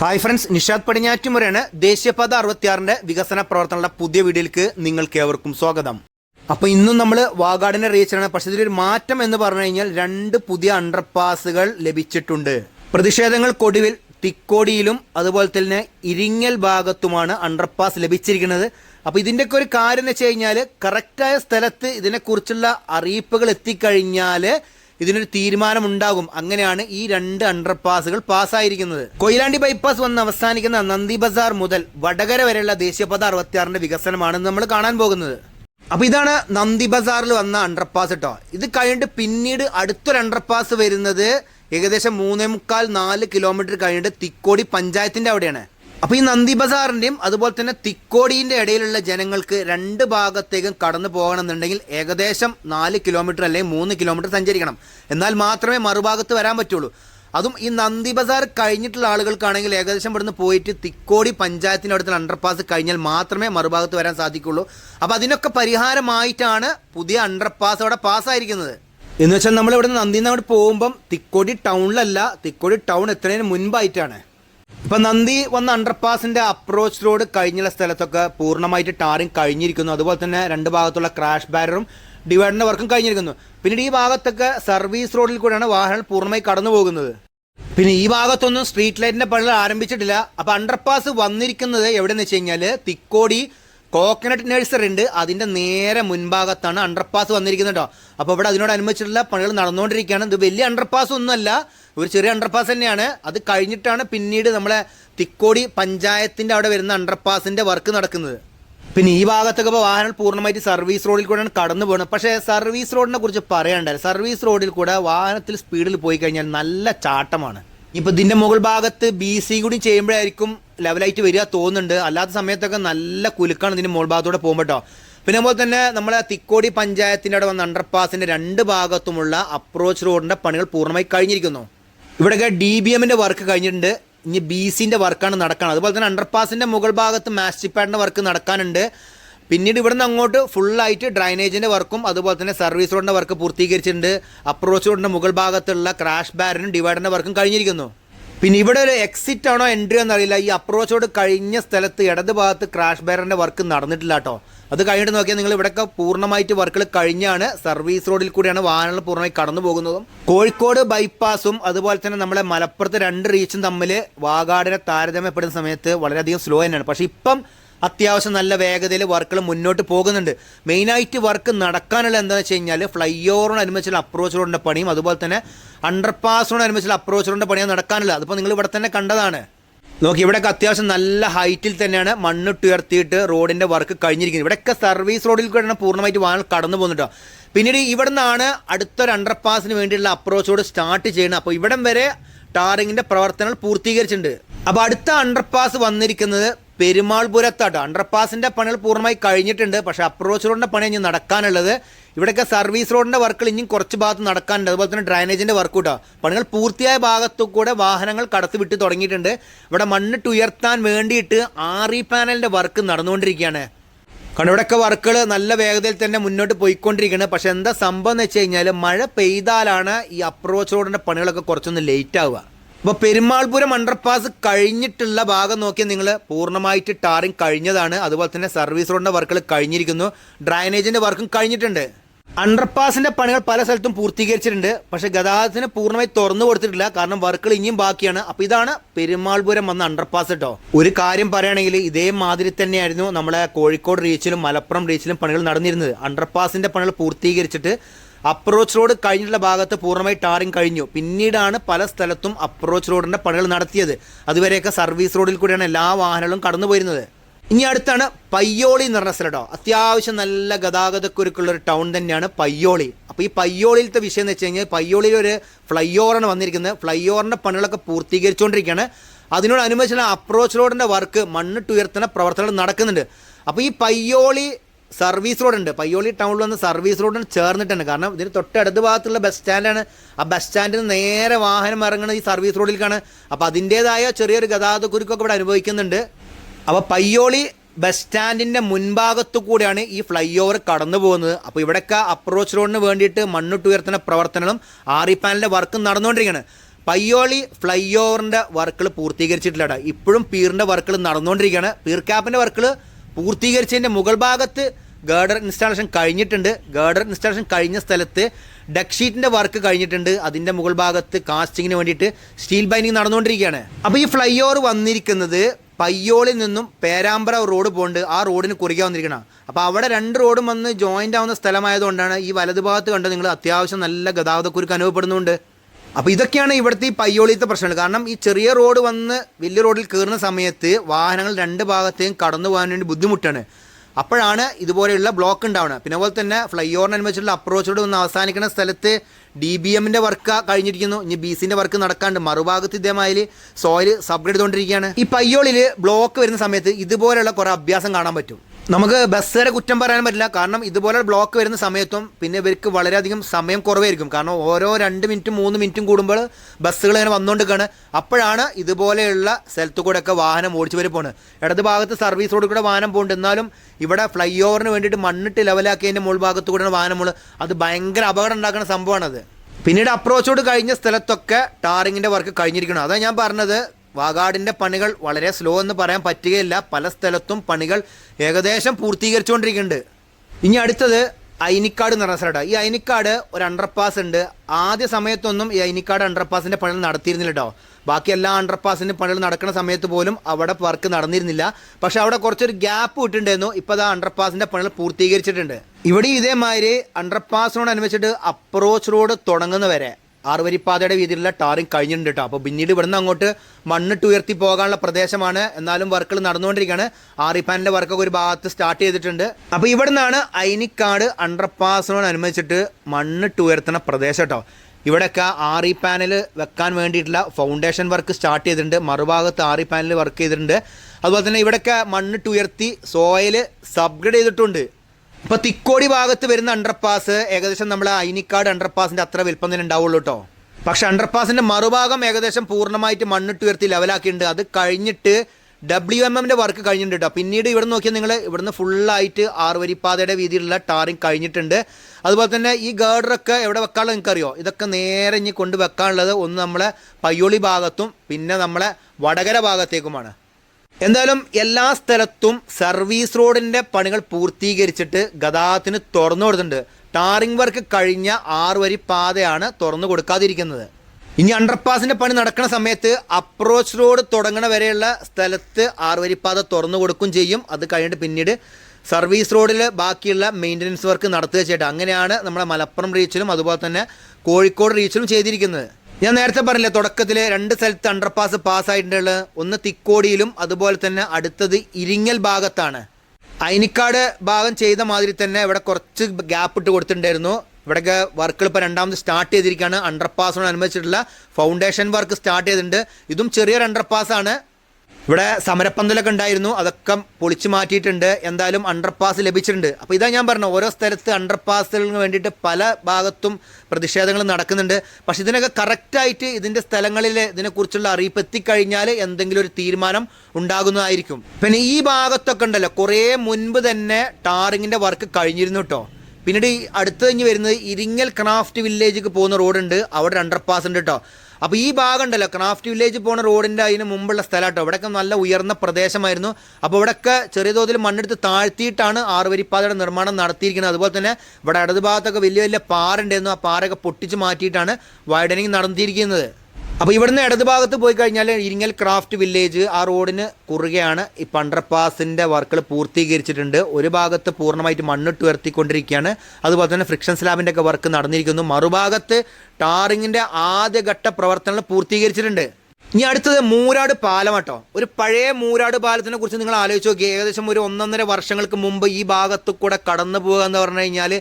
Hi friends Nishad പടിഞ്ഞാറ്റുമുറയാണ് ദേശീയപാത അറുപത്തിയാറിന്റെ വികസന പ്രവർത്തനങ്ങളുടെ പുതിയ വീഡിയോയിലേക്ക് നിങ്ങൾക്ക് ഏവർക്കും സ്വാഗതം. അപ്പൊ ഇന്നും നമ്മൾ വാഗാടിനെ റീച്ചാണ് പക്ഷേ ഇതിലൊരു മാറ്റം എന്ന് പറഞ്ഞു കഴിഞ്ഞാൽ രണ്ട് പുതിയ അണ്ടർപാസുകൾ ലഭിച്ചിട്ടുണ്ട്. പ്രതിഷേധങ്ങൾക്കൊടുവിൽ തിക്കോടിയിലും അതുപോലെ തന്നെ ഇരിങ്ങൽ ഭാഗത്തുമാണ് അണ്ടർപാസ് ലഭിച്ചിരിക്കുന്നത്. അപ്പോൾ ഇതിന്റെയൊക്കെ ഒരു കാര്യം എന്ന് വെച്ച് കഴിഞ്ഞാൽ കറക്റ്റായ സ്ഥലത്ത് ഇതിനെക്കുറിച്ചുള്ള അറിയിപ്പുകൾ എത്തിക്കഴിഞ്ഞാൽ ഇതിനൊരു തീരുമാനമുണ്ടാകും. അങ്ങനെയാണ് ഈ രണ്ട് അണ്ടർപാസുകൾ പാസ്സായിരിക്കുന്നത്. കൊയിലാണ്ടി ബൈപ്പാസ് വന്ന് അവസാനിക്കുന്ന നന്ദി ബസാർ മുതൽ വടകര വരെയുള്ള ദേശീയപാത അറുപത്തിയാറിന്റെ വികസനമാണ് നമ്മൾ കാണാൻ പോകുന്നത്. അപ്പൊ ഇതാണ് നന്ദി ബസാറിൽ വന്ന അണ്ടർപാസ് കേട്ടോ ഇത് കഴിഞ്ഞിട്ട് പിന്നീട് അടുത്തൊരു അണ്ടർപാസ് വരുന്നത് ഏകദേശം മൂന്നേ മുക്കാൽ നാല് കിലോമീറ്റർ കഴിഞ്ഞിട്ട് തിക്കോടി പഞ്ചായത്തിന്റെ അവിടെയാണ്. അപ്പൊ ഈ നന്ദി ബസാറിന്റെയും അതുപോലെ തന്നെ തിക്കോടിന്റെ ഇടയിലുള്ള ജനങ്ങൾക്ക് രണ്ട് ഭാഗത്തേക്കും കടന്നു പോകണമെന്നുണ്ടെങ്കിൽ ഏകദേശം നാല് കിലോമീറ്റർ അല്ലെങ്കിൽ മൂന്ന് കിലോമീറ്റർ സഞ്ചരിക്കണം. എന്നാൽ മാത്രമേ മറുഭാഗത്ത് വരാൻ പറ്റുള്ളൂ. അതും ഈ നന്ദി ബസാർ കഴിഞ്ഞിട്ടുള്ള ആളുകൾക്കാണെങ്കിൽ ഏകദേശം ഇവിടുന്ന് പോയിട്ട് തിക്കോടി പഞ്ചായത്തിന്റെ അടുത്തുള്ള അണ്ടർപാസ് കഴിഞ്ഞാൽ മാത്രമേ മറുഭാഗത്ത് വരാൻ സാധിക്കുള്ളൂ. അപ്പോൾ അതിനൊക്കെ പരിഹാരമായിട്ടാണ് പുതിയ അണ്ടർപാസ് അവിടെ പാസ്സായിരിക്കുന്നത് എന്ന് വെച്ചാൽ നമ്മൾ ഇവിടെ നന്ദിന്ന് അവിടെ പോകുമ്പം തിക്കോടി ടൗണിലല്ല തിക്കോടി ടൗൺ എത്തുന്നതിന് മുൻപായിട്ടാണ്. ഇപ്പൊ നന്ദി വന്ന അണ്ടർപാസിന്റെ അപ്രോച്ച് റോഡ് കഴിഞ്ഞുള്ള സ്ഥലത്തൊക്കെ പൂർണമായിട്ട് ടാറിങ് കഴിഞ്ഞിരിക്കുന്നു. അതുപോലെ തന്നെ രണ്ട് ഭാഗത്തുള്ള ക്രാഷ് ബാരറും ഡിവൈഡറിന്റെ വർക്കും കഴിഞ്ഞിരിക്കുന്നു. പിന്നീട് ഈ ഭാഗത്തൊക്കെ സർവീസ് റോഡിൽ കൂടെയാണ് വാഹനങ്ങൾ പൂർണമായി കടന്നു പോകുന്നത്. പിന്നെ ഈ ഭാഗത്തൊന്നും സ്ട്രീറ്റ് ലൈറ്റിന്റെ പണികൾ ആരംഭിച്ചിട്ടില്ല. അപ്പൊ അണ്ടർപാസ് വന്നിരിക്കുന്നത് എവിടെയെന്ന് വെച്ച് കഴിഞ്ഞാൽ തിക്കോടി കോക്കനട്ട് നഴ്സറി ഉണ്ട്. അതിന്റെ നേരെ മുൻഭാഗത്താണ് അണ്ടർപാസ് വന്നിരിക്കുന്നത് കേട്ടോ അപ്പോൾ ഇവിടെ അതിനോടനുബന്ധിച്ചിട്ടുള്ള പണികൾ നടന്നുകൊണ്ടിരിക്കുകയാണ്. ഇത് വലിയ അണ്ടർപാസ് ഒന്നുമല്ല. ഒരു ചെറിയ അണ്ടർപാസ് തന്നെയാണ്. അത് കഴിഞ്ഞിട്ടാണ് പിന്നീട് നമ്മളെ തിക്കോടി പഞ്ചായത്തിന്റെ അവിടെ വരുന്ന അണ്ടർപാസിന്റെ വർക്ക് നടക്കുന്നത്. പിന്നെ ഈ ഭാഗത്തൊക്കെ ഇപ്പോൾ വാഹനങ്ങൾ പൂർണമായിട്ട് സർവീസ് റോഡിൽ കൂടെയാണ് കടന്നു പോകുന്നത്. പക്ഷേ സർവീസ് റോഡിനെ കുറിച്ച് പറയണ്ടായിരുന്നു സർവീസ് റോഡിൽ കൂടെ വാഹനത്തിൽ സ്പീഡിൽ പോയി കഴിഞ്ഞാൽ നല്ല ചാട്ടമാണ്. ഇപ്പൊ ഇതിന്റെ മുകൾ ഭാഗത്ത് ബി സി കൂടി ചെയ്യുമ്പോഴായിരിക്കും ലെവലായിട്ട് വരിക തോന്നുന്നുണ്ട്. അല്ലാത്ത സമയത്തൊക്കെ നല്ല കുലുക്കാണ് ഇതിന്റെ മുകൾ ഭാഗത്തൂടെ പോകുമ്പോൾ കേട്ടോ പിന്നെ അതുപോലെ തന്നെ നമ്മളെ തിക്കോടി പഞ്ചായത്തിന്റെ അവിടെ വന്ന അണ്ടർപാസിന്റെ രണ്ട് ഭാഗത്തുമുള്ള അപ്രോച്ച് റോഡിന്റെ പണികൾ പൂർണമായി കഴിഞ്ഞിരിക്കുന്നു. ഇവിടെ ഡി ബി എമ്മിന്റെ വർക്ക് കഴിഞ്ഞിട്ടുണ്ട്. ഇനി ബി സിന്റെ വർക്കാണ് നടക്കുന്നത് അതുപോലെ തന്നെ അണ്ടർപാസിന്റെ മുകൾ ഭാഗത്ത് മാസ്റ്റിപ്പാഡിന്റെ വർക്ക് നടക്കാനുണ്ട്. പിന്നീട് ഇവിടുന്ന് അങ്ങോട്ട് ഫുള്ളായിട്ട് ഡ്രൈനേജിന്റെ വർക്കും അതുപോലെ തന്നെ സർവീസ് റോഡിന്റെ വർക്ക് പൂർത്തീകരിച്ചിട്ടുണ്ട്. അപ്രോച്ച് റോഡിന്റെ മുകൾ ഭാഗത്തുള്ള ക്രാഷ് ബാരനും ഡിവൈഡറിന്റെ വർക്കും കഴിഞ്ഞിരിക്കുന്നു. പിന്നെ ഇവിടെ ഒരു എക്സിറ്റ് ആണോ എൻട്രി എന്നറിയില്ല. ഈ അപ്രോച്ച് റോഡ് കഴിഞ്ഞ സ്ഥലത്ത് ഇടത് ഭാഗത്ത് ക്രാഷ് ബാരറിന്റെ വർക്ക് നടന്നിട്ടില്ല കേട്ടോ. അത് കഴിഞ്ഞിട്ട് നോക്കിയാൽ നിങ്ങൾ ഇവിടെയൊക്കെ പൂർണമായിട്ട് വർക്കുകൾ കഴിഞ്ഞാണ് സർവീസ് റോഡിൽ കൂടിയാണ് വാഹനങ്ങൾ പൂർണമായി കടന്നു പോകുന്നതും. കോഴിക്കോട് ബൈപ്പാസും അതുപോലെ തന്നെ നമ്മളെ മലപ്പുറത്ത് രണ്ട് റീച്ചും തമ്മിൽ വാഗാടിനെ താരതമ്യപ്പെടുന്ന സമയത്ത് വളരെയധികം സ്ലോ തന്നെയാണ്. പക്ഷേ ഇപ്പം അത്യാവശ്യം നല്ല വേഗതയിൽ വർക്കുകൾ മുന്നോട്ട് പോകുന്നുണ്ട്. മെയിനായിട്ട് വർക്ക് നടക്കാനുള്ള എന്താണെന്ന് വെച്ച് കഴിഞ്ഞാൽ ഫ്ലൈ ഓവറിനനുബന്ധിച്ചുള്ള അപ്രോച്ച് റോഡിന്റെ പണിയും അതുപോലെ തന്നെ അണ്ടർപാസിനോടനുബന്ധിച്ചുള്ള അപ്രോച്ച് റോഡിന്റെ പണിയാണ് നടക്കാനുള്ളത്. അതിപ്പോൾ നിങ്ങൾ ഇവിടെ തന്നെ കണ്ടതാണ്. നോക്കി ഇവിടെയൊക്കെ അത്യാവശ്യം നല്ല ഹൈറ്റിൽ തന്നെയാണ് മണ്ണിട്ടുയർത്തിയിട്ട് റോഡിന്റെ വർക്ക് കഴിഞ്ഞിരിക്കുന്നത്. ഇവിടെയൊക്കെ സർവീസ് റോഡിൽ കൂടെയാണ് പൂർണമായിട്ട് വാഹനം കടന്നു പോകുന്നുണ്ടോ പിന്നീട് ഇവിടെ നിന്നാണ് അടുത്തൊരു അണ്ടർപാസിന് വേണ്ടിയുള്ള അപ്രോച്ച് റോഡ് സ്റ്റാർട്ട് ചെയ്യുന്നത്. അപ്പോൾ ഇവിടം വരെ ടാറിങ്ങിന്റെ പ്രവർത്തനങ്ങൾ പൂർത്തീകരിച്ചിട്ടുണ്ട്. അപ്പോൾ അടുത്ത അണ്ടർപാസ് വന്നിരിക്കുന്നത് പെരുമാൾപുരത്താട്ടോ അണ്ടർപാസിന്റെ പണികൾ പൂർണമായി കഴിഞ്ഞിട്ടുണ്ട്. പക്ഷേ അപ്രോച്ച് റോഡിന്റെ പണി ഇനി നടക്കാനുള്ളത്. ഇവിടെയൊക്കെ സർവീസ് റോഡിന്റെ വർക്കുകൾ ഇനിയും കുറച്ച് ഭാഗത്ത് നടക്കാനുണ്ട്. അതുപോലെ തന്നെ ഡ്രൈനേജിന്റെ വർക്ക് കൂട്ടോ. പണികൾ പൂർത്തിയായ ഭാഗത്തു കൂടെ വാഹനങ്ങൾ കടത്തി വിട്ട് തുടങ്ങിയിട്ടുണ്ട്. ഇവിടെ മണ്ണിട്ട് ഉയർത്താൻ വേണ്ടിയിട്ട് ആറി പാനലിന്റെ വർക്ക് നടന്നുകൊണ്ടിരിക്കുകയാണ്. കാരണം ഇവിടെയൊക്കെ വർക്കുകൾ നല്ല വേഗതയിൽ തന്നെ മുന്നോട്ട് പോയിക്കൊണ്ടിരിക്കുകയാണ്. പക്ഷെ എന്താ സംഭവം എന്ന് വെച്ച് കഴിഞ്ഞാൽ മഴ പെയ്താലാണ് ഈ അപ്രോച്ച് റോഡിന്റെ പണികളൊക്കെ കുറച്ചൊന്ന് ലേറ്റ് ആവുക. അപ്പോൾ പെരുമാൾപുരം അണ്ടർപാസ് കഴിഞ്ഞിട്ടുള്ള ഭാഗം നോക്കിയാൽ നിങ്ങൾ പൂർണമായിട്ട് ടാറിങ് കഴിഞ്ഞതാണ്. അതുപോലെ തന്നെ സർവീസ് റോഡിന്റെ വർക്കുകൾ കഴിഞ്ഞിരിക്കുന്നു. ഡ്രൈനേജിന്റെ വർക്കും കഴിഞ്ഞിട്ടുണ്ട്. അണ്ടർപാസിന്റെ പണികൾ പല സ്ഥലത്തും പൂർത്തീകരിച്ചിട്ടുണ്ട്. പക്ഷേ ഗതാഗതത്തിന് പൂർണമായി തുറന്നു കൊടുത്തിട്ടില്ല. കാരണം വർക്കുകൾ ഇനിയും ബാക്കിയാണ്. അപ്പോൾ ഇതാണ് പെരുമാൾപുരം വന്ന അണ്ടർപാസ് കേട്ടോ ഒരു കാര്യം പറയുകയാണെങ്കിൽ ഇതേമാതിരി തന്നെയായിരുന്നു നമ്മളെ കോഴിക്കോട് റീച്ചിലും മലപ്പുറം റീച്ചിലും പണികൾ നടന്നിരുന്നത്. അണ്ടർപാസിന്റെ പണികൾ പൂർത്തീകരിച്ചിട്ട് അപ്രോച്ച് റോഡ് കഴിഞ്ഞിട്ടുള്ള ഭാഗത്ത് പൂർണമായി ടാറിങ് കഴിഞ്ഞു. പിന്നീടാണ് പല സ്ഥലത്തും അപ്രോച്ച് റോഡിന്റെ പണികൾ നടത്തിയത്. അതുവരെയൊക്കെ സർവീസ് റോഡിൽ കൂടിയാണ് എല്ലാ വാഹനങ്ങളും കടന്നു പോയിരുന്നത് ഇനി അടുത്താണ് പയ്യോളി എന്ന് പറഞ്ഞ സ്ഥലം അത്യാവശ്യം നല്ല ഗതാഗതക്കുരുക്കുള്ള ഒരു ടൗൺ തന്നെയാണ് പയ്യോളി. അപ്പോൾ ഈ പയ്യോളിയിലത്തെ വിഷയം എന്ന് വെച്ച് കഴിഞ്ഞാൽ പയ്യോളിയിൽ ഒരു ഫ്ലൈ ഓവറാണ് വന്നിരിക്കുന്നത്. ഫ്ലൈ ഓവറിന്റെ പണികളൊക്കെ പൂർത്തീകരിച്ചുകൊണ്ടിരിക്കുകയാണ്. അതിനോടനുബന്ധിച്ചുള്ള അപ്രോച്ച് റോഡിന്റെ വർക്ക് മണ്ണിട്ടുയർത്തുന്ന പ്രവർത്തനങ്ങൾ നടക്കുന്നുണ്ട്. അപ്പോൾ ഈ പയ്യോളി സർവീസ് റോഡ് ഉണ്ട്. പയ്യോളി ടൗണിൽ വന്ന് സർവീസ് റോഡിന് ചേർന്നിട്ടുണ്ട്. കാരണം ഇതിന് തൊട്ടടുത്ത ഭാഗത്തുള്ള ബസ് സ്റ്റാൻഡാണ് ആ ബസ് സ്റ്റാൻഡിൽ നിന്ന് നേരെ വാഹനം ഇറങ്ങുന്നത് ഈ സർവീസ് റോഡിലേക്കാണ്. അപ്പോൾ അതിന്റേതായ ചെറിയൊരു ഗതാഗത കുരുക്കൊക്കെ ഇവിടെ അനുഭവിക്കുന്നുണ്ട്. അപ്പോൾ പയ്യോളി ബസ് സ്റ്റാൻഡിന്റെ മുൻഭാഗത്തു കൂടിയാണ് ഈ ഫ്ലൈ ഓവർ കടന്നു പോകുന്നത്. അപ്പോൾ ഇവിടെയൊക്കെ അപ്രോച്ച് റോഡിന് വേണ്ടിയിട്ട് മണ്ണിട്ടുയർത്തുന്ന പ്രവർത്തനങ്ങളും ആറി പാനലിന്റെ വർക്കും നടന്നുകൊണ്ടിരിക്കുകയാണ്. പയ്യോളി ഫ്ലൈ ഓവറിന്റെ വർക്കുകൾ പൂർത്തീകരിച്ചിട്ടില്ല ഇപ്പോഴും പീറിന്റെ വർക്കുകൾ നടന്നുകൊണ്ടിരിക്കുകയാണ്. പീർ ക്യാപ്പിന്റെ വർക്കുകൾ പൂർത്തീകരിച്ചതിന്റെ മുകൾ ഭാഗത്ത് ഗേഡർ ഇൻസ്റ്റാളേഷൻ കഴിഞ്ഞിട്ടുണ്ട്. ഗേഡർ ഇൻസ്റ്റാളേഷൻ കഴിഞ്ഞ സ്ഥലത്ത് ഡക്ക് ഷീറ്റിന്റെ വർക്ക് കഴിഞ്ഞിട്ടുണ്ട്. അതിന്റെ മുകൾ ഭാഗത്ത് കാസ്റ്റിങ്ങിന് വേണ്ടിയിട്ട് സ്റ്റീൽ ബൈനിങ് നടന്നുകൊണ്ടിരിക്കുകയാണ്. അപ്പോൾ ഈ ഫ്ലൈ ഓവർ വന്നിരിക്കുന്നത് പയ്യോളിൽ നിന്നും പേരാമ്പ്ര റോഡ് പോകുന്നുണ്ട് ആ റോഡിന് കുറുകെ വന്നിരിക്കണം. അപ്പോൾ അവിടെ രണ്ട് റോഡും വന്ന് ജോയിന്റ് ആവുന്ന സ്ഥലമായതുകൊണ്ടാണ് ഈ വലതുഭാഗത്ത് കണ്ട് നിങ്ങൾ അത്യാവശ്യം നല്ല ഗതാഗതക്കുരുക്ക് അനുഭവപ്പെടുന്നുണ്ട്. അപ്പോൾ ഇതൊക്കെയാണ് ഇവിടുത്തെ ഈ പയ്യോളിയത്തെ പ്രശ്നങ്ങൾ. കാരണം ഈ ചെറിയ റോഡ് വന്ന് വലിയ റോഡിൽ കയറുന്ന സമയത്ത് വാഹനങ്ങൾ രണ്ട് ഭാഗത്തെയും കടന്നു പോകാൻ വേണ്ടി ബുദ്ധിമുട്ടാണ്. അപ്പോഴാണ് ഇതുപോലെയുള്ള ബ്ലോക്ക് ഉണ്ടാവുന്നത്. പിന്നെ അതുപോലെ തന്നെ ഫ്ലൈ ഓവറിനനുസരിച്ചുള്ള അപ്രോച്ച് റോഡ് ഒന്ന് അവസാനിക്കുന്ന സ്ഥലത്ത് ഡി ബി എമ്മിന്റെ വർക്ക് കഴിഞ്ഞിരിക്കുന്നു. ഇനി ബി സിന്റെ വർക്ക് നടക്കാണ്ട് മറുഭാഗത്ത് ഇതേമാതിരി സോയിൽ സബ്ഗ്രേഡ് ചെയ്തുകൊണ്ടിരിക്കുകയാണ്. ഈ പയ്യോളിൽ ബ്ലോക്ക് വരുന്ന സമയത്ത് ഇതുപോലെയുള്ള കുറേ അഭ്യാസം കാണാൻ പറ്റും. നമുക്ക് ബസ്സുകാരെ കുറ്റം പറയാൻ പറ്റില്ല. കാരണം ഇതുപോലെ ബ്ലോക്ക് വരുന്ന സമയത്തും പിന്നെ ഇവർക്ക് വളരെയധികം സമയം കുറവായിരിക്കും. കാരണം ഓരോ രണ്ട് മിനിറ്റും മൂന്ന് മിനിറ്റും കൂടുമ്പോൾ ബസ്സുകൾ ഇങ്ങനെ വന്നുകൊണ്ടിരിക്കുകയാണ്. അപ്പോഴാണ് ഇതുപോലെയുള്ള സ്ഥലത്തു കൂടെ ഒക്കെ വാഹനം ഓടിച്ചു വരെ പോകുന്നത്. ഇടത് ഭാഗത്ത് സർവീസ് റോഡിൽ കൂടെ വാഹനം പോകുന്നുണ്ട്. എന്നാലും ഇവിടെ ഫ്ലൈ ഓവറിന് വേണ്ടിയിട്ട് മണ്ണിട്ട് ലെവലാക്കിയതിന്റെ മുകൾ ഭാഗത്തു കൂടെയാണ് വാഹനം പോകുന്നത് അത് ഭയങ്കര അപകടം ഉണ്ടാക്കുന്ന സംഭവമാണത്. പിന്നീട് അപ്രോച്ചോട് കഴിഞ്ഞ സ്ഥലത്തൊക്കെ ടാറിങ്ങിന്റെ വർക്ക് കഴിഞ്ഞിരിക്കണം അതാണ് ഞാൻ പറഞ്ഞത് വാഗാടിന്റെ പണികൾ വളരെ സ്ലോ എന്ന് പറയാൻ പറ്റുകയില്ല. പല സ്ഥലത്തും പണികൾ ഏകദേശം പൂർത്തീകരിച്ചുകൊണ്ടിരിക്കുന്നുണ്ട്. ഇനി അടുത്തത് അയിനിക്കാട് എന്ന് പറഞ്ഞ സ്ഥലമാണ് ഈ അയിനിക്കാട് ഒരു അണ്ടർപാസ് ഉണ്ട്. ആദ്യ സമയത്തൊന്നും ഈ അയിനിക്കാട് അണ്ടർപാസിന്റെ പണികൾ നടത്തിയിരുന്നില്ല കേട്ടോ ബാക്കി എല്ലാ അണ്ടർപാസിന്റെ പണികൾ നടക്കുന്ന സമയത്ത് പോലും അവിടെ വർക്ക് നടന്നിരുന്നില്ല. പക്ഷേ അവിടെ കുറച്ചൊരു ഗ്യാപ്പ് വിട്ടിട്ടുണ്ടായിരുന്നു ഇപ്പോൾ അത് അണ്ടർപാസിന്റെ പണികൾ പൂർത്തീകരിച്ചിട്ടുണ്ട്. ഇവിടെ ഇതേമാതിരി അണ്ടർപാസിനോട് അനുവദിച്ചിട്ട് അപ്രോച്ച് റോഡ് തുടങ്ങുന്നവരെ ആറുവരിപ്പാതയുടെ വീതിയിലുള്ള ടാറിങ് കഴിഞ്ഞിട്ടുണ്ട് കേട്ടോ അപ്പോൾ പിന്നീട് ഇവിടുന്ന് അങ്ങോട്ട് മണ്ണിട്ട് ഉയർത്തി പോകാനുള്ള പ്രദേശമാണ്. എന്നാലും വർക്കുകൾ നടന്നുകൊണ്ടിരിക്കുകയാണ്. ആറിപ്പാനിന്റെ വർക്കൊക്കെ ഒരു ഭാഗത്ത് സ്റ്റാർട്ട് ചെയ്തിട്ടുണ്ട്. അപ്പോൾ ഇവിടെ നിന്നാണ് ഐനിക്കാട് അണ്ടർപാസിനോടനുബന്ധിച്ചിട്ട് മണ്ണിട്ട് ഉയർത്തുന്ന പ്രദേശം കേട്ടോ ഇവിടെയൊക്കെ ആറി പാനൽ വെക്കാൻ വേണ്ടിയിട്ടുള്ള ഫൗണ്ടേഷൻ വർക്ക് സ്റ്റാർട്ട് ചെയ്തിട്ടുണ്ട്. മറുഭാഗത്ത് ആറി പാനൽ വർക്ക് ചെയ്തിട്ടുണ്ട്. അതുപോലെ തന്നെ ഇവിടെയൊക്കെ മണ്ണിട്ട് ഉയർത്തി സോയിൽ സബ്ഗ്രേഡ് ചെയ്തിട്ടുണ്ട്. ഇപ്പൊ തിക്കോടി ഭാഗത്ത് വരുന്ന അണ്ടർപാസ് ഏകദേശം നമ്മൾ അയിനിക്കാട് അണ്ടർപാസിന്റെ അത്ര വലിപ്പം തന്നെ ഉണ്ടാവുള്ളൂ കേട്ടോ പക്ഷെ അണ്ടർപാസിന്റെ മറുഭാഗം ഏകദേശം പൂർണമായിട്ട് മണ്ണിട്ട് ഉയർത്തി ലെവലാക്കിയിട്ടുണ്ട് അത് കഴിഞ്ഞിട്ട് ഡബ്ല്യു എം എമ്മിന്റെ വർക്ക് കഴിഞ്ഞിട്ടുണ്ട് കേട്ടോ പിന്നീട് ഇവിടെ നോക്കിയാൽ നിങ്ങൾ ഇവിടുന്ന് ഫുള്ളായിട്ട് ആറുവരിപ്പാതയുടെ വീതിയിലുള്ള ടാറിങ് കഴിഞ്ഞിട്ടുണ്ട്. അതുപോലെ തന്നെ ഈ ഗേർഡറൊക്കെ എവിടെ വെക്കാനുള്ളത് നിങ്ങൾക്കറിയോ? ഇതൊക്കെ നേരെ ഇനി കൊണ്ട് വെക്കാനുള്ളത് ഒന്ന് നമ്മളെ പയ്യോളി ഭാഗത്തും പിന്നെ നമ്മളെ വടകര ഭാഗത്തേക്കുമാണ്. എന്തായാലും എല്ലാ സ്ഥലത്തും സർവീസ് റോഡിന്റെ പണികൾ പൂർത്തീകരിച്ചിട്ട് ഗതാഗതത്തിന് തുറന്നു കൊടുത്തിട്ടുണ്ട്. ടാറിംഗ് വർക്ക് കഴിഞ്ഞ ആറ് വരി പാതയാണ് തുറന്നു കൊടുക്കാതിരിക്കുന്നത്. ഇനി അണ്ടർപാസിന്റെ പണി നടക്കുന്ന സമയത്ത് അപ്രോച്ച് റോഡ് തുടങ്ങണ വരെയുള്ള സ്ഥലത്ത് ആറ് വരി പാത തുറന്നു കൊടുക്കും ചെയ്യും. അത് കഴിഞ്ഞിട്ട് പിന്നീട് സർവീസ് റോഡിൽ ബാക്കിയുള്ള മെയിന്റനൻസ് വർക്ക് നടത്തുക ചെയ്യട്ടെ. അങ്ങനെയാണ് നമ്മുടെ മലപ്പുറം റീച്ചിലും അതുപോലെ തന്നെ കോഴിക്കോട് റീച്ചിലും ചെയ്തിരിക്കുന്നത്. ഞാൻ നേരത്തെ പറഞ്ഞില്ല തുടക്കത്തിൽ രണ്ട് സ്ഥലത്ത് അണ്ടർപാസ് പാസ്സായിട്ടുള്ളത് ഒന്ന് തിക്കോടിയിലും അതുപോലെ തന്നെ അടുത്തത് ഇരിങ്ങൽ ഭാഗത്താണ്. അയിനിക്കാട് ഭാഗം ചെയ്ത മാതിരി തന്നെ ഇവിടെ കുറച്ച് ഗ്യാപ്പ് ഇട്ട് കൊടുത്തിട്ടുണ്ടായിരുന്നു. ഇവിടെയൊക്കെ വർക്കുകൾ ഇപ്പോൾ രണ്ടാമത് സ്റ്റാർട്ട് ചെയ്തിരിക്കുകയാണ്. അണ്ടർപാസിനോടനുബന്ധിച്ചിട്ടുള്ള ഫൗണ്ടേഷൻ വർക്ക് സ്റ്റാർട്ട് ചെയ്തിട്ടുണ്ട്. ഇതും ചെറിയൊരു അണ്ടർപാസ് ആണ്. ഇവിടെ സമരപ്പന്തലൊക്കെ ഉണ്ടായിരുന്നു. അതൊക്കെ പൊളിച്ചു മാറ്റിയിട്ടുണ്ട്. എന്തായാലും അണ്ടർപാസ് ലഭിച്ചിട്ടുണ്ട്. അപ്പോൾ ഇതാ ഞാൻ പറഞ്ഞു ഓരോ സ്ഥലത്ത് അണ്ടർപാസുകൾക്ക് വേണ്ടിയിട്ട് പല ഭാഗത്തും പ്രതിഷേധങ്ങൾ നടക്കുന്നുണ്ട്. പക്ഷെ ഇതിനൊക്കെ കറക്റ്റായിട്ട് ഇതിന്റെ സ്ഥലങ്ങളിൽ ഇതിനെക്കുറിച്ചുള്ള അറിയിപ്പ് എത്തിക്കഴിഞ്ഞാൽ എന്തെങ്കിലും ഒരു തീരുമാനം ഉണ്ടാകുന്നതായിരിക്കും. പിന്നെ ഈ ഭാഗത്തൊക്കെ ഉണ്ടല്ലോ. കുറേ മുൻപ് തന്നെ ടാറിങ്ങിന്റെ വർക്ക് കഴിഞ്ഞിരുന്നു കേട്ടോ പിന്നീട് അടുത്ത് കഴിഞ്ഞ് വരുന്നത് ഇരിങ്ങൽ ക്രാഫ്റ്റ് വില്ലേജിലേക്ക് പോകുന്ന റോഡുണ്ട് അവിടെ അണ്ടർപാസ് ഉണ്ട് കേട്ടോ അപ്പോൾ ഈ ഭാഗം ഉണ്ടല്ലോ ക്രാഫ്റ്റ് വില്ലേജ് പോകുന്ന റോഡിന്റെ അതിന് മുമ്പുള്ള സ്ഥലം കേട്ടോ ഇവിടെയൊക്കെ നല്ല ഉയർന്ന പ്രദേശമായിരുന്നു. അപ്പോൾ ഇവിടെയൊക്കെ ചെറിയ തോതിൽ മണ്ണെടുത്ത് താഴ്ത്തിയിട്ടാണ് ആറുവരിപ്പാതയുടെ നിർമ്മാണം നടത്തിയിരിക്കുന്നത്. അതുപോലെ തന്നെ ഇവിടെ ഇടതുഭാഗത്തൊക്കെ വലിയ വലിയ പാറ ഉണ്ടായിരുന്നു ആ പാറയൊക്കെ പൊട്ടിച്ച് മാറ്റിയിട്ടാണ് വൈഡനിങ് നടത്തിയിരിക്കുന്നത്. അപ്പോൾ ഇവിടുന്ന് ഇടത് ഭാഗത്ത് പോയി കഴിഞ്ഞാൽ ഇരിങ്ങൽ ക്രാഫ്റ്റ് വില്ലേജ് ആ റോഡിന് കുറുകയാണ് ഈ പണ്ടർപാസിന്റെ വർക്കുകൾ പൂർത്തീകരിച്ചിട്ടുണ്ട്. ഒരു ഭാഗത്ത് പൂർണമായിട്ട് മണ്ണിട്ട് ഉയർത്തിക്കൊണ്ടിരിക്കുകയാണ്. അതുപോലെ തന്നെ ഫ്രിക്ഷൻ സ്ലാബിന്റെ ഒക്കെ വർക്ക് നടന്നിരിക്കുന്നു. മറുഭാഗത്ത് ടാറിങ്ങിന്റെ ആദ്യഘട്ട പ്രവർത്തനങ്ങൾ പൂർത്തീകരിച്ചിട്ടുണ്ട്. ഇനി അടുത്തത് മൂരാട് പാലം കേട്ടോ ഒരു പഴയ മൂരാട് പാലത്തിനെ കുറിച്ച് നിങ്ങൾ ആലോചിച്ച് നോക്കി ഏകദേശം ഒരു ഒന്നൊന്നര വർഷങ്ങൾക്ക് മുമ്പ് ഈ ഭാഗത്ത് കൂടെ കടന്നു പോകുക എന്ന് പറഞ്ഞു കഴിഞ്ഞാൽ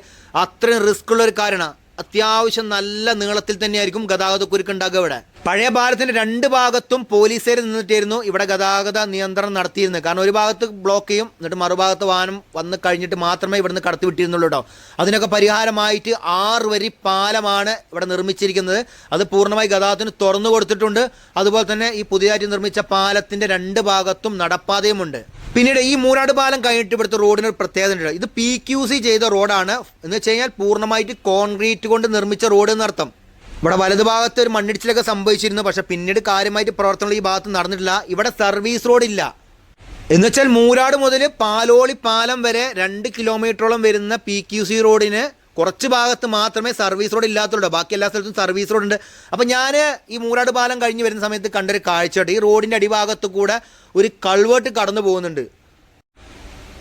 അത്രയും റിസ്ക് ഉള്ള ഒരു കാര്യമാണ്. അത്യാവശ്യം നല്ല നീളത്തിൽ തന്നെയായിരിക്കും ഗതാഗത ഉണ്ടാകുക ഇവിടെ. പഴയ പാലത്തിന്റെ രണ്ട് ഭാഗത്തും പോലീസുകാർ നിന്നിട്ടായിരുന്നു ഇവിടെ ഗതാഗത നിയന്ത്രണം നടത്തിയിരുന്നത്. കാരണം ഒരു ഭാഗത്ത് ബ്ലോക്ക് ചെയ്യും എന്നിട്ട് മറുഭാഗത്ത് വാഹനം വന്ന് കഴിഞ്ഞിട്ട് മാത്രമേ ഇവിടുന്ന് കടത്തി വിട്ടിരുന്നുള്ളൂ കേട്ടോ അതിനൊക്കെ പരിഹാരമായിട്ട് ആറ് വരി പാലമാണ് ഇവിടെ നിർമ്മിച്ചിരിക്കുന്നത്. അത് പൂർണമായി ഗതാഗതത്തിന് തുറന്നു കൊടുത്തിട്ടുണ്ട്. അതുപോലെ തന്നെ ഈ പുതിയതായിട്ട് നിർമ്മിച്ച പാലത്തിന്റെ രണ്ട് ഭാഗത്തും നടപ്പാതയുമുണ്ട്. പിന്നീട് ഈ മൂരാട് പാലം കഴിഞ്ഞിട്ട് ഇവിടുത്തെ റോഡിന് ഒരു പ്രത്യേകത ഉണ്ട് ഇത് പി ക്യു സി ചെയ്ത റോഡാണ്. എന്ന് വെച്ച് കഴിഞ്ഞാൽ പൂർണമായിട്ട് കോൺക്രീറ്റ് കൊണ്ട് നിർമ്മിച്ച റോഡ് എന്നർത്ഥം. ഇവിടെ വലതുഭാഗത്ത് ഒരു മണ്ണിടിച്ചിലൊക്കെ സംഭവിച്ചിരുന്നു. പക്ഷെ പിന്നീട് കാര്യമായിട്ട് പ്രവർത്തനങ്ങൾ ഈ ഭാഗത്ത് നടന്നിട്ടില്ല. ഇവിടെ സർവീസ് റോഡ് ഇല്ല. എന്നുവെച്ചാൽ മൂരാട് മുതൽ പാലോളി പാലം വരെ രണ്ട് കിലോമീറ്ററോളം വരുന്ന പി ക്യു സി റോഡിന് കുറച്ച് ഭാഗത്ത് മാത്രമേ സർവീസ് റോഡ് ഇല്ലാത്തുള്ളൂ. ബാക്കി എല്ലാ സ്ഥലത്തും സർവീസ് റോഡ് ഉണ്ട്. അപ്പോൾ ഞാൻ ഈ മൂരാട് പാലം കഴിഞ്ഞ് വരുന്ന സമയത്ത് കണ്ടൊരു കാഴ്ചയുണ്ട്. ഈ റോഡിന്റെ അടിഭാഗത്ത് കൂടെ ഒരു കൾവേർട്ട് കടന്നു പോകുന്നുണ്ട്.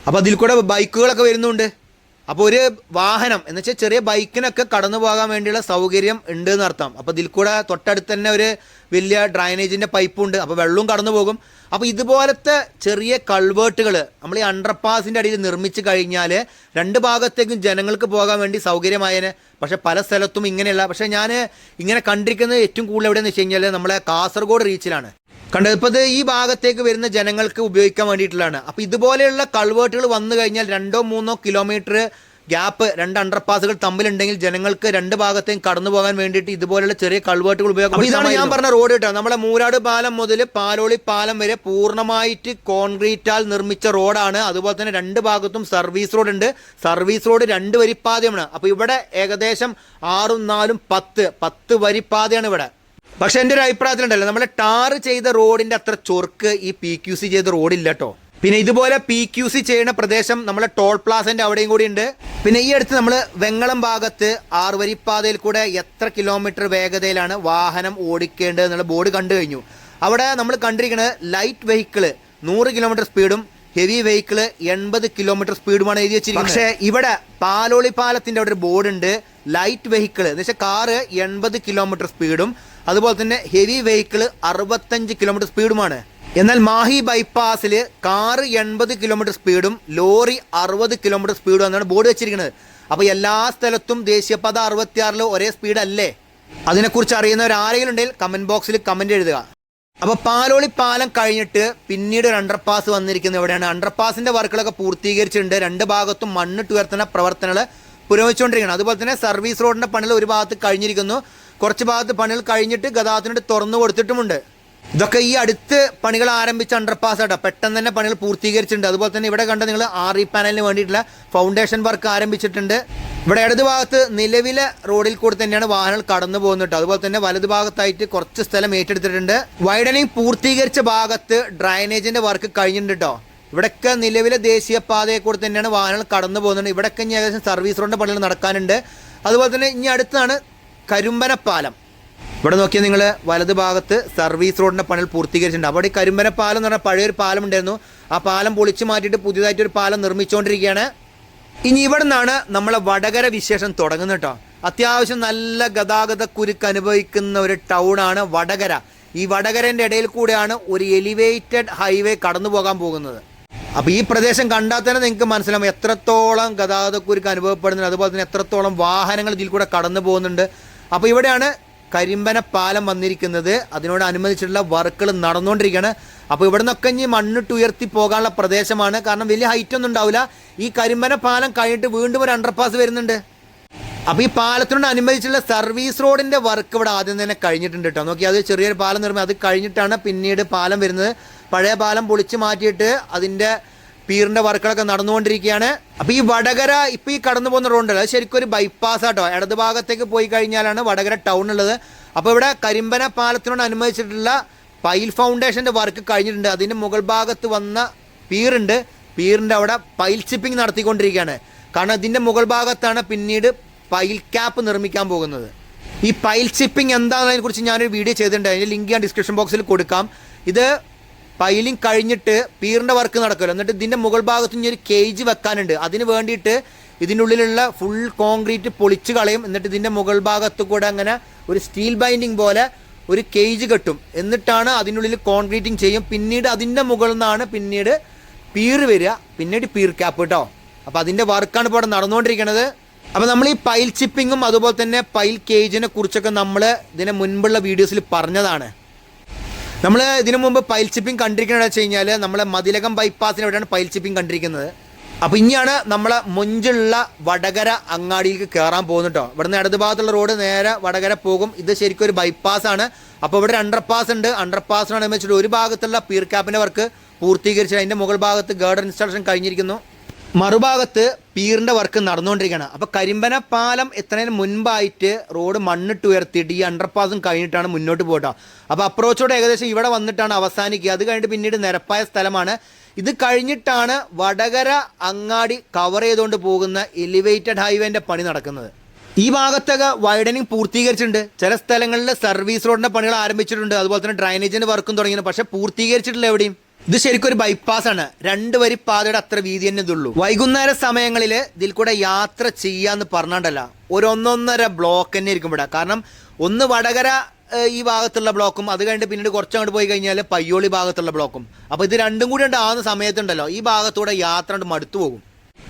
അപ്പോൾ അതിൽ കൂടെ ബൈക്കുകളൊക്കെ വരുന്നുണ്ട്. അപ്പോൾ ഒരു വാഹനം എന്ന് വെച്ചാൽ ചെറിയ ബൈക്കിനൊക്കെ കടന്നു പോകാൻ വേണ്ടിയുള്ള സൗകര്യം ഉണ്ട് എന്നർത്ഥം അപ്പോൾ ഇതിൽ കൂടെ തൊട്ടടുത്ത് തന്നെ ഒരു വലിയ ഡ്രൈനേജിന്റെ പൈപ്പുണ്ട് അപ്പോൾ വെള്ളവും കടന്നു പോകും. അപ്പോൾ ഇതുപോലത്തെ ചെറിയ കൾവേർട്ടുകൾ നമ്മൾ ഈ അണ്ടർപാസിന്റെ അടിയിൽ നിർമ്മിച്ച് കഴിഞ്ഞാൽ രണ്ട് ഭാഗത്തേക്കും ജനങ്ങൾക്ക് പോകാൻ വേണ്ടി സൗകര്യമായേനെ. പക്ഷേ പല സ്ഥലത്തും ഇങ്ങനെയല്ല. പക്ഷേ ഞാൻ ഇങ്ങനെ കണ്ടിരിക്കുന്നത് ഏറ്റവും കൂടുതൽ എവിടെയെന്ന് വെച്ച് കഴിഞ്ഞാൽ നമ്മളെ കാസർഗോഡ് റീച്ചിലാണ് കണ്ടത് ഇപ്പോൾ ഇത് ഈ ഭാഗത്തേക്ക് വരുന്ന ജനങ്ങൾക്ക് ഉപയോഗിക്കാൻ വേണ്ടിയിട്ടുള്ളതാണ്. അപ്പോൾ ഇതുപോലെയുള്ള കൾവേർട്ടുകൾ വന്നു കഴിഞ്ഞാൽ രണ്ടോ മൂന്നോ കിലോമീറ്റർ ഗ്യാപ്പ് രണ്ട് അണ്ടർപാസുകൾ തമ്മിലുണ്ടെങ്കിൽ ജനങ്ങൾക്ക് രണ്ട് ഭാഗത്തേയും കടന്നു പോകാൻ വേണ്ടിയിട്ട് ഇതുപോലെയുള്ള ചെറിയ കൾവേർട്ടുകൾ ഉപയോഗിക്കും ഇതാണ് ഞാൻ പറഞ്ഞ റോഡ് കേട്ടോ. നമ്മുടെ മൂരാട് പാലം മുതൽ പാലോളി പാലം വരെ പൂർണമായിട്ട് കോൺക്രീറ്റാൽ നിർമ്മിച്ച റോഡാണ്. അതുപോലെ തന്നെ രണ്ട് ഭാഗത്തും സർവീസ് റോഡ് ഉണ്ട്. സർവീസ് റോഡ് രണ്ട് വരിപ്പാതയാണ് അപ്പോൾ ഇവിടെ ഏകദേശം ആറും നാലും പത്ത് പത്ത് വരിപ്പാതയാണ് ഇവിടെ. പക്ഷെ എന്റെ ഒരു അഭിപ്രായത്തിലുണ്ടല്ലോ നമ്മൾ ടാർ ചെയ്ത റോഡിന്റെ അത്ര ചൊർക്ക് ഈ പി ക്യു സി ചെയ്ത റോഡില്ല കേട്ടോ പിന്നെ ഇതുപോലെ പി ക്യു സി ചെയ്യുന്ന പ്രദേശം നമ്മളെ ടോൾ പ്ലാസന്റെ അവിടെയും കൂടി ഉണ്ട്. പിന്നെ ഈ അടുത്ത് നമ്മൾ വെങ്ങളം ഭാഗത്ത് ആറുവരിപ്പാതയിൽ കൂടെ എത്ര കിലോമീറ്റർ വേഗതയിലാണ് വാഹനം ഓടിക്കേണ്ടത് എന്നുള്ള ബോർഡ് കണ്ടു കഴിഞ്ഞു. അവിടെ നമ്മൾ കണ്ടിരിക്കുന്നത് ലൈറ്റ് വെഹിക്കിൾ നൂറ് കിലോമീറ്റർ സ്പീഡും ഹെവി വെഹിക്കിൾ എൺപത് കിലോമീറ്റർ സ്പീഡുമാണ് എഴുതി വെച്ചിരിക്കുന്നത്. പക്ഷേ ഇവിടെ പാലോളി പാലത്തിന്റെ അവിടെ ഒരു ബോർഡ് ഉണ്ട് ലൈറ്റ് വെഹിക്കിൾ എന്ന് വെച്ചാൽ കാറ് എൺപത് കിലോമീറ്റർ സ്പീഡും അതുപോലെ തന്നെ ഹെവി വെഹിക്കിൾ അറുപത്തഞ്ച് കിലോമീറ്റർ സ്പീഡുമാണ്. എന്നാൽ മാഹി ബൈപ്പാസിൽ കാറ് എൺപത് കിലോമീറ്റർ സ്പീഡും ലോറി അറുപത് കിലോമീറ്റർ സ്പീഡും എന്നാണ് ബോർഡ് വെച്ചിരിക്കുന്നത്. അപ്പോൾ എല്ലാ സ്ഥലത്തും ദേശീയപാത അറുപത്തിയാറിൽ ഒരേ സ്പീഡ് അല്ലേ അതിനെക്കുറിച്ച് അറിയുന്നവർ ആരെങ്കിലും ഉണ്ടെങ്കിൽ കമന്റ് ബോക്സിൽ കമന്റ് എഴുതുക. അപ്പോൾ പാലോളി പാലം കഴിഞ്ഞിട്ട് പിന്നീട് ഒരു അണ്ടർപാസ് വന്നിരിക്കുന്നത് എവിടെയാണ്? അണ്ടർപാസിന്റെ വർക്കുകളൊക്കെ പൂർത്തീകരിച്ചിട്ടുണ്ട്. രണ്ട് ഭാഗത്തും മണ്ണിട്ട് ഉയർത്തുന്ന പ്രവർത്തനങ്ങൾ പുരോഗമിച്ചുകൊണ്ടിരിക്കുകയാണ്. അതുപോലെ തന്നെ സർവീസ് റോഡിന്റെ പണികൾ ഒരു ഭാഗത്ത് കഴിഞ്ഞിരിക്കുന്നു. കുറച്ച് ഭാഗത്ത് പണികൾ കഴിഞ്ഞിട്ട് ഗതാഗതത്തിനോട് തുറന്നു കൊടുത്തിട്ടുമുണ്ട്. ഇതൊക്കെ ഈ അടുത്ത് പണികൾ ആരംഭിച്ച അണ്ടർപാസ് ആട്ടോ. പെട്ടെന്ന് തന്നെ പണികൾ പൂർത്തീകരിച്ചിട്ടുണ്ട്. അതുപോലെ തന്നെ ഇവിടെ കണ്ട നിങ്ങൾ ആർ ഇ പാനലിന് വേണ്ടിയിട്ടുള്ള ഫൗണ്ടേഷൻ വർക്ക് ആരംഭിച്ചിട്ടുണ്ട്. ഇവിടെ ഇടത് ഭാഗത്ത് നിലവിലെ റോഡിൽ കൂടി തന്നെയാണ് വാഹനങ്ങൾ കടന്നു പോകുന്നത് അതുപോലെ തന്നെ വലതു ഭാഗത്തായിട്ട് കുറച്ച് സ്ഥലം ഏറ്റെടുത്തിട്ടുണ്ട്. വൈഡനിങ് പൂർത്തീകരിച്ച ഭാഗത്ത് ഡ്രൈനേജിന്റെ വർക്ക് കഴിഞ്ഞിട്ടുണ്ട് കേട്ടോ ഇവിടെയൊക്കെ നിലവിലെ ദേശീയപാതയെ കൂടി തന്നെയാണ് വാഹനങ്ങൾ കടന്നു പോകുന്നത്. ഇവിടെയൊക്കെ ഇനി ഏകദേശം സർവീസ് റോഡിന്റെ പണികൾ നടക്കാനുണ്ട്. അതുപോലെ തന്നെ ഇനി അടുത്താണ് കരിമ്പനപ്പാലം. ഇവിടെ നോക്കിയാൽ നിങ്ങൾ വലത് ഭാഗത്ത് സർവീസ് റോഡിന്റെ പണികൾ പൂർത്തീകരിച്ചിട്ടുണ്ട്. അവിടെ ഈ കരിമ്പനപ്പാലം എന്ന് പറഞ്ഞാൽ പഴയൊരു പാലം ഉണ്ടായിരുന്നു. ആ പാലം പൊളിച്ചു മാറ്റിയിട്ട് പുതിയതായിട്ടൊരു പാലം നിർമ്മിച്ചുകൊണ്ടിരിക്കുകയാണ് ഇനി ഇവിടെ നിന്നാണ് നമ്മളെ വടകര വിശേഷം തുടങ്ങുന്നത് കേട്ടോ അത്യാവശ്യം നല്ല ഗതാഗത കുരുക്ക് അനുഭവിക്കുന്ന ഒരു ടൗണാണ് വടകര. ഈ വടകരന്റെ ഇടയിൽ കൂടെയാണ് ഒരു എലിവേറ്റഡ് ഹൈവേ കടന്നു പോകാൻ പോകുന്നത്. അപ്പോൾ ഈ പ്രദേശം കണ്ടാൽ തന്നെ നിങ്ങൾക്ക് മനസ്സിലാവും എത്രത്തോളം ഗതാഗതക്കുരുക്ക് അനുഭവപ്പെടുന്നുണ്ട്. അതുപോലെ തന്നെ എത്രത്തോളം വാഹനങ്ങൾ ഇതിൽ കൂടെ കടന്നു പോകുന്നുണ്ട്. അപ്പോൾ ഇവിടെയാണ് കരിമ്പന പാലം വന്നിരിക്കുന്നത്. അതിനോട് അനുബന്ധിച്ചിട്ടുള്ള വർക്കുകൾ നടന്നുകൊണ്ടിരിക്കുകയാണ്. അപ്പോൾ ഇവിടെ നിന്നൊക്കെ ഇനി മണ്ണിട്ട് ഉയർത്തി പോകാനുള്ള പ്രദേശമാണ്. കാരണം വലിയ ഹൈറ്റ് ഒന്നും ഉണ്ടാവില്ല. ഈ കരിമ്പന പാലം കഴിഞ്ഞിട്ട് വീണ്ടും ഒരു അണ്ടർപാസ് വരുന്നുണ്ട്. അപ്പോൾ ഈ പാലത്തിനോട് അനുബന്ധിച്ചുള്ള സർവീസ് റോഡിന്റെ വർക്ക് ഇവിടെ ആദ്യം തന്നെ കഴിഞ്ഞിട്ടുണ്ട് കേട്ടോ നോക്കി അത് ചെറിയൊരു പാലം നിർമ്മി അത് കഴിഞ്ഞിട്ടാണ് പിന്നീട് പാലം വരുന്നത്. പഴയ പാലം പൊളിച്ച് മാറ്റിയിട്ട് അതിന്റെ പീറിന്റെ വർക്കുകളൊക്കെ നടന്നുകൊണ്ടിരിക്കുകയാണ്. അപ്പൊ ഈ വടകര ഇപ്പൊ ഈ കടന്നു പോകുന്ന റോഡുണ്ടല്ലോ അത് ശരിക്കും ഒരു ബൈപ്പാസ് ആട്ടോ. ഇടത് ഭാഗത്തേക്ക് പോയി കഴിഞ്ഞാലാണ് വടകര ടൗൺ ഉള്ളത്. അപ്പോൾ ഇവിടെ കരിമ്പന പാലത്തിനോട് അനുബന്ധിച്ചിട്ടുള്ള പൈൽ ഫൗണ്ടേഷന്റെ വർക്ക് കഴിഞ്ഞിട്ടുണ്ട്. അതിന്റെ മുകൾ ഭാഗത്ത് വന്ന പീറുണ്ട്. പീറിന്റെ അവിടെ പൈൽ ചിപ്പിംഗ് നടത്തിക്കൊണ്ടിരിക്കുകയാണ്. കാരണം ഇതിന്റെ മുകൾ ഭാഗത്താണ് പിന്നീട് പൈൽ ക്യാപ്പ് നിർമ്മിക്കാൻ പോകുന്നത്. ഈ പൈൽ ചിപ്പിംഗ് എന്താണെന്നതിനെ കുറിച്ച് ഞാനൊരു വീഡിയോ ചെയ്തിട്ടുണ്ട്. അതിന്റെ ലിങ്ക് ഞാൻ ഡിസ്ക്രിപ്ഷൻ ബോക്സിൽ കൊടുക്കാം. ഇത് പൈലിംഗ് കഴിഞ്ഞിട്ട് പീറിന്റെ വർക്ക് നടക്കുമല്ലോ. എന്നിട്ട് ഇതിന്റെ മുകൾ ഭാഗത്ത് ഇനി ഒരു കേജ് വെക്കാനുണ്ട്. അതിന് വേണ്ടിയിട്ട് ഇതിനുള്ളിലുള്ള ഫുൾ കോൺക്രീറ്റ് പൊളിച്ച് കളയും. എന്നിട്ട് ഇതിന്റെ മുകൾ ഭാഗത്ത് കൂടെ അങ്ങനെ ഒരു സ്റ്റീൽ ബൈൻഡിങ് പോലെ ഒരു കേജ് കെട്ടും. എന്നിട്ടാണ് അതിനുള്ളിൽ കോൺക്രീറ്റിംഗ് ചെയ്യും. പിന്നീട് അതിന്റെ മുകളിൽ നിന്നാണ് പിന്നീട് പീർ വരിക. പിന്നീട് പീർ ക്യാപ്പ് കേട്ടോ അപ്പോൾ അതിന്റെ വർക്കാണ് ഇപ്പോൾ ഇവിടെ നടന്നുകൊണ്ടിരിക്കുന്നത് അപ്പോൾ നമ്മൾ ഈ പൈൽ ചിപ്പിങ്ങും അതുപോലെ തന്നെ പൈൽ കേജിനെ കുറിച്ചൊക്കെ നമ്മൾ ഇതിനെ മുൻപുള്ള വീഡിയോസിൽ പറഞ്ഞതാണ്. നമ്മൾ ഇതിനു മുമ്പ് പൈൽ ചിപ്പിംഗ് കണ്ടിരിക്കുന്നത് വെച്ച് കഴിഞ്ഞാൽ നമ്മളെ മതിലകം ബൈപ്പാസിന് എവിടെയാണ് പൈൽ ചിപ്പിംഗ് കണ്ടിരിക്കുന്നത്? അപ്പോൾ ഇനിയാണ് നമ്മളെ മുഞ്ചുള്ള വടകര അങ്ങാടിയിലേക്ക് കയറാൻ പോകുന്നുട്ടോ ഇവിടുന്ന് ഇടത് ഭാഗത്തുള്ള റോഡ് നേരെ വടകര പോകും. ഇത് ശരിക്കും ഒരു ബൈപ്പാസ് ആണ്. അപ്പോൾ ഇവിടെ അണ്ടർ അണ്ടർപാസ് ഉണ്ട്. അണ്ടർപാസിനോട് വെച്ചിട്ട് ഒരു ഭാഗത്തുള്ള പീർക്കാപ്പിന്റെ വർക്ക് പൂർത്തീകരിച്ച് അതിന്റെ മുകൾ ഭാഗത്ത് ഗാർഡൻ ഇൻസ്റ്റാളേഷൻ കഴിഞ്ഞിരിക്കുന്നു. മറുഭാഗത്ത് പീറിന്റെ വർക്ക് നടന്നുകൊണ്ടിരിക്കുകയാണ്. അപ്പോൾ കരിമ്പന പാലം എത്തുന്നതിന് മുൻപായിട്ട് റോഡ് മണ്ണിട്ട് ഉയർത്തിയിട്ട് ഈ അണ്ടർപാസും കഴിഞ്ഞിട്ടാണ് മുന്നോട്ട് പോകട്ടോ അപ്പോൾ അപ്രോച്ചോട് ഏകദേശം ഇവിടെ വന്നിട്ടാണ് അവസാനിക്കുക. അത് കഴിഞ്ഞിട്ട് പിന്നീട് നിരപ്പായ സ്ഥലമാണ്. ഇത് കഴിഞ്ഞിട്ടാണ് വടകര അങ്ങാടി കവർ ചെയ്തുകൊണ്ട് പോകുന്ന എലിവേറ്റഡ് ഹൈവേന്റെ പണി നടക്കുന്നത്. ഈ ഭാഗത്തൊക്കെ വൈഡനിങ് പൂർത്തീകരിച്ചിട്ടുണ്ട്. ചില സ്ഥലങ്ങളിൽ സർവീസ് റോഡിന്റെ പണികൾ ആരംഭിച്ചിട്ടുണ്ട്. അതുപോലെ തന്നെ ഡ്രൈനേജിന്റെ വർക്കും തുടങ്ങിയിട്ടുണ്ട്. പക്ഷേ പൂർത്തീകരിച്ചിട്ടില്ല എവിടെയും. ഇത് ശരിക്കും ഒരു ബൈപ്പാസ് ആണ്. രണ്ട് വരി പാതയുടെ അത്ര വീതി തന്നെ ഇതുള്ളൂ. വൈകുന്നേര സമയങ്ങളിൽ ഇതിൽ കൂടെ യാത്ര ചെയ്യാന്ന് പറഞ്ഞാണ്ടല്ല ഒരു ഒന്നൊന്നര ബ്ലോക്ക് തന്നെ ഇരിക്കും ഇവിടെ. കാരണം ഒന്ന് വടകര ഈ ഭാഗത്തുള്ള ബ്ലോക്കും അത് കഴിഞ്ഞിട്ട് പിന്നീട് കുറച്ചങ്ങോട്ട് പോയി കഴിഞ്ഞാൽ പയ്യോളി ഭാഗത്തുള്ള ബ്ലോക്കും അപ്പോൾ ഇത് രണ്ടും കൂടി ഉണ്ടാകുന്ന സമയത്തുണ്ടല്ലോ ഈ ഭാഗത്തൂടെ യാത്ര മടുത്തു പോകും.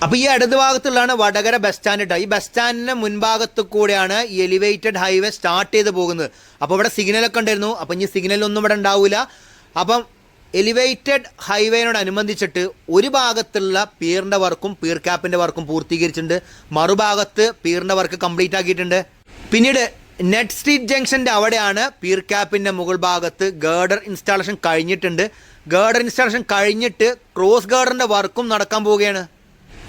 അപ്പൊ ഈ ഇടത് ഭാഗത്തുള്ളതാണ് വടകര ബസ് സ്റ്റാൻഡ് കേട്ടോ ഈ ബസ് സ്റ്റാൻഡിന്റെ മുൻഭാഗത്ത് കൂടെയാണ് ഈ എലിവേറ്റഡ് ഹൈവേ സ്റ്റാർട്ട് ചെയ്ത് പോകുന്നത്. അപ്പോൾ ഇവിടെ സിഗ്നലൊക്കെ ഉണ്ടായിരുന്നു. അപ്പോൾ ഇനി സിഗ്നലൊന്നും ഇവിടെ ഉണ്ടാവില്ല അപ്പം എലിവേറ്റഡ് ഹൈവേനോടനുബന്ധിച്ചിട്ട് ഒരു ഭാഗത്തുള്ള പീറിന്റെ വർക്കും പീർ ക്യാപ്പിന്റെ വർക്കും പൂർത്തീകരിച്ചിട്ടുണ്ട്. മറുഭാഗത്ത് പീറിന്റെ വർക്ക് കംപ്ലീറ്റ് ആക്കിയിട്ടുണ്ട്. പിന്നീട് നെറ്റ് സ്ട്രീറ്റ് ജംഗ്ഷന്റെ അവിടെയാണ് പീർ ക്യാപ്പിന്റെ മുകൾ ഭാഗത്ത് ഗേർഡർ ഇൻസ്റ്റാളേഷൻ കഴിഞ്ഞിട്ടുണ്ട്. ഗേർഡർ ഇൻസ്റ്റാളേഷൻ കഴിഞ്ഞിട്ട് ക്രോസ് ഗേർഡറിന്റെ വർക്കും നടക്കാൻ പോവുകയാണ്.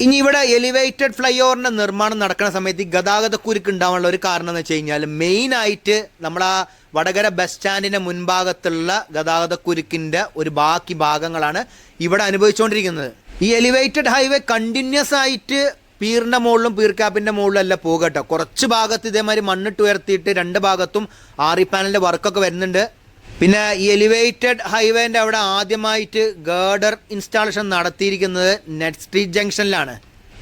ഇനി ഇവിടെ എലിവേറ്റഡ് ഫ്ലൈ ഓവറിന്റെ നിർമ്മാണം നടക്കുന്ന സമയത്ത് ഈ ഗതാഗത കുരുക്ക് ഉണ്ടാവാനുള്ള ഒരു കാരണം എന്ന് വെച്ച് കഴിഞ്ഞാൽ മെയിൻ ആയിട്ട് നമ്മളാ വടകര ബസ് സ്റ്റാൻഡിന്റെ മുൻഭാഗത്തുള്ള ഗതാഗത കുരുക്കിന്റെ ഒരു ബാക്കി ഭാഗങ്ങളാണ് ഇവിടെ അനുഭവിച്ചുകൊണ്ടിരിക്കുന്നത്. ഈ എലിവേറ്റഡ് ഹൈവേ കണ്ടിന്യൂസ് ആയിട്ട് പീറിന്റെ മുകളിലും പീർ മുകളിലല്ല പോകട്ടോ കുറച്ച് ഭാഗത്ത് ഇതേമാതിരി മണ്ണിട്ട് ഉയർത്തിയിട്ട് രണ്ട് ഭാഗത്തും ആറി പാനലിന്റെ വർക്കൊക്കെ വരുന്നുണ്ട്. പിന്നെ ഈ എലിവേറ്റഡ് ഹൈവേന്റെ അവിടെ ആദ്യമായിട്ട് ഗേർഡർ ഇൻസ്റ്റാളേഷൻ നടത്തിയിരിക്കുന്നത് നെറ്റ് സ്ട്രീറ്റ് ജംഗ്ഷനിലാണ്.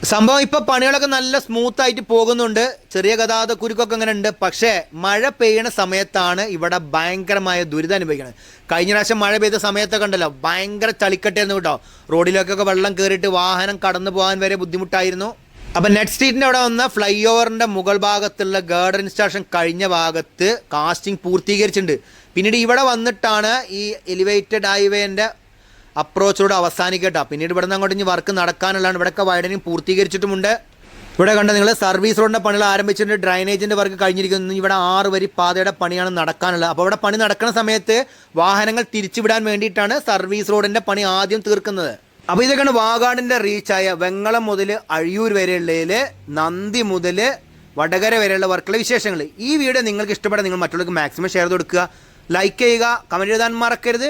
സംഭവം ഇപ്പൊ പണികളൊക്കെ നല്ല സ്മൂത്ത് ആയിട്ട് പോകുന്നുണ്ട്. ചെറിയ ഗതാഗത കുരുക്കൊക്കെ അങ്ങനെ ഉണ്ട്. പക്ഷേ മഴ പെയ്യണ സമയത്താണ് ഇവിടെ ഭയങ്കരമായ ദുരിതം അനുഭവിക്കുന്നത് കഴിഞ്ഞ പ്രാവശ്യം മഴ പെയ്ത സമയത്തൊക്കെ ഉണ്ടല്ലോ ഭയങ്കര ചളിക്കട്ടായിരുന്നു കേട്ടോ. റോഡിലേക്കൊക്കെ വെള്ളം കയറിയിട്ട് വാഹനം കടന്നു പോകാൻ വരെ ബുദ്ധിമുട്ടായിരുന്നു. അപ്പൊ നെറ്റ് സ്ട്രീറ്റിന്റെ അവിടെ വന്ന ഫ്ലൈ ഓവറിന്റെ മുകൾ ഭാഗത്തുള്ള ഗേർഡർ ഇൻസ്റ്റാളേഷൻ കഴിഞ്ഞ ഭാഗത്ത് കാസ്റ്റിംഗ് പൂർത്തീകരിച്ചിട്ടുണ്ട്. പിന്നീട് ഇവിടെ വന്നിട്ടാണ് ഈ എലിവേറ്റഡ് ഹൈവേന്റെ അപ്രോച്ചോട് അവസാനിക്കട്ടാ. പിന്നീട് ഇവിടെ നിന്ന് അങ്ങോട്ട് ഇനി വർക്ക് നടക്കാനുള്ളതാണ്. ഇവിടെയൊക്കെ വൈഡനിങ് പൂർത്തീകരിച്ചിട്ടുമുണ്ട്. ഇവിടെ കണ്ട നിങ്ങൾ സർവീസ് റോഡിന്റെ പണികൾ ആരംഭിച്ചിട്ടുണ്ട്. ഡ്രൈനേജിന്റെ വർക്ക് കഴിഞ്ഞിരിക്കുന്നു. ഇവിടെ ആറ് വരി പാതയുടെ പണിയാണ് നടക്കാനുള്ളത്. അപ്പോൾ ഇവിടെ പണി നടക്കുന്ന സമയത്ത് വാഹനങ്ങൾ തിരിച്ചുവിടാൻ വേണ്ടിയിട്ടാണ് സർവീസ് റോഡിന്റെ പണി ആദ്യം തീർക്കുന്നത്. അപ്പോൾ ഇതൊക്കെയാണ് വാഗാടിന്റെ റീച്ചായ വെങ്ങളം മുതൽ അഴിയൂർ വരെയുള്ളതിൽ നന്ദി മുതൽ വടകര വരെയുള്ള വർക്കുള്ള വിശേഷങ്ങൾ. ഈ വീഡിയോ നിങ്ങൾക്ക് ഇഷ്ടപ്പെടാൻ നിങ്ങൾ മറ്റുള്ളവർക്ക് മാക്സിമം ഷെയർ ചെയ്ത് കൊടുക്കുക. ലൈക്ക് ചെയ്യുക. കമന്റ് എഴുതാൻ മറക്കരുത്.